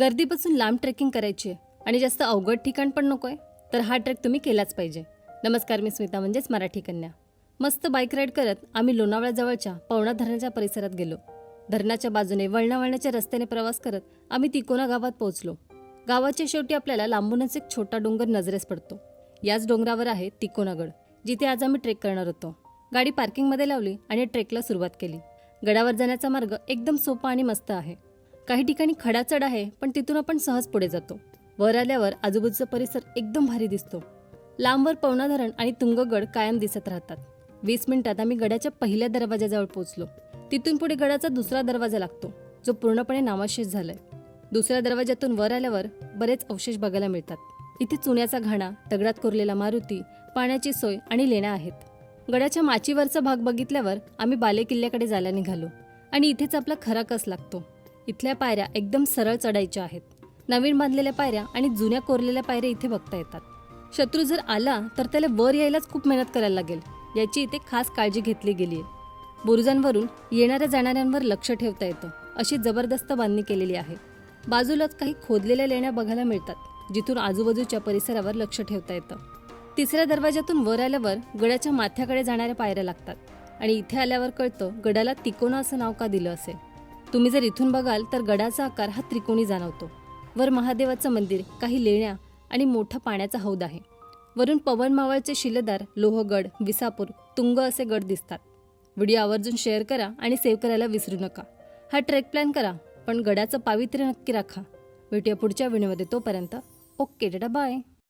गर्दीपासून लांब ट्रेकिंग करायची आहे. आणि जास्त अवघड ठिकाण पण नको आहे तर हा ट्रेक तुम्ही केलाच पाहिजे. नमस्कार मी स्मिता म्हणजेच मराठी कन्या. मस्त बाईक राईड करत आम्ही लोणावळ्याजवळच्या पवना धरणाच्या परिसरात गेलो. धरणाच्या बाजूने वळणा वळणाच्या रस्त्याने प्रवास करत आम्ही तिकोना गावात पोहोचलो. गावाच्या शेवटी आपल्याला लांबूनच एक छोटा डोंगर नजरेस पडतो. याच डोंगरावर आहे तिकोनागड जिथे आज आम्ही ट्रेक करणार होतो. गाडी पार्किंगमध्ये लावली आणि ट्रेकला सुरुवात केली. गडावर जाण्याचा मार्ग एकदम सोपा आणि मस्त आहे. काही ठिकाणी खडा चढ आहे पण तिथून आपण सहज पुढे जातो. वर आल्यावर आजूबाजूचा परिसर एकदम भारी दिसतो. लांबवर पवना धरण आणि तुंगगड कायम दिसत राहतात. वीस मिनिटात आम्ही गडाच्या पहिल्या दरवाजाजवळ पोहोचलो. तिथून पुढे गडाचा दुसरा दरवाजा लागतो जो पूर्णपणे नामाशेष झालाय. दुसऱ्या दरवाजातून वर आल्यावर बरेच अवशेष बघायला मिळतात. इथे चुन्याचा घाणा दगडात कोरलेला मारुती पाण्याची सोय आणि लेण्या आहेत. गडाच्या माचीवरचा भाग बघितल्यावर आम्ही बालेकिल्ल्याकडे जायला निघालो आणि इथेच आपला खरा कस लागतो. इथल्या पायऱ्या एकदम सरळ चढायच्या आहेत. नवीन बांधलेल्या पायऱ्या आणि जुन्या कोरलेल्या पायऱ्या इथे बघता येतात. शत्रू जर आला तर त्याला वर यायलाच खूप मेहनत करायला लागेल. याची इथे खास काळजी घेतली गेली आहे बुरुजांवरून येणाऱ्या जाणाऱ्यांवर लक्ष ठेवता येतं अशी जबरदस्त बांधणी केलेली आहे. बाजूलाच काही खोदलेल्या लेण्या बघायला मिळतात जिथून आजूबाजूच्या परिसरावर लक्ष ठेवता येतं. तिसऱ्या दरवाजातून वर आल्यावर गडाच्या माथ्याकडे जाणाऱ्या पायऱ्या लागतात आणि इथे आल्यावर कळतं गडाला तिकोना असं नाव का दिलं असेल तुम्ही जर इथून बघाल तर गडाचा आकार हा त्रिकोणी जाणवतो. वर महादेवाचं मंदिर काही लेण्या आणि मोठा पाण्याचा हौद आहे. वरून पवन मावळचे शिलेदार लोहगड विसापूर तुंग असे गड दिसतात. व्हिडिओ आवर्जून शेअर करा आणि सेव्ह करायला विसरू नका. हा ट्रेक प्लॅन करा पण गडाचं पावित्र्य नक्की राखा. भेटूया पुढच्या व्हिडिओमध्ये तोपर्यंत ओके डेटा बाय.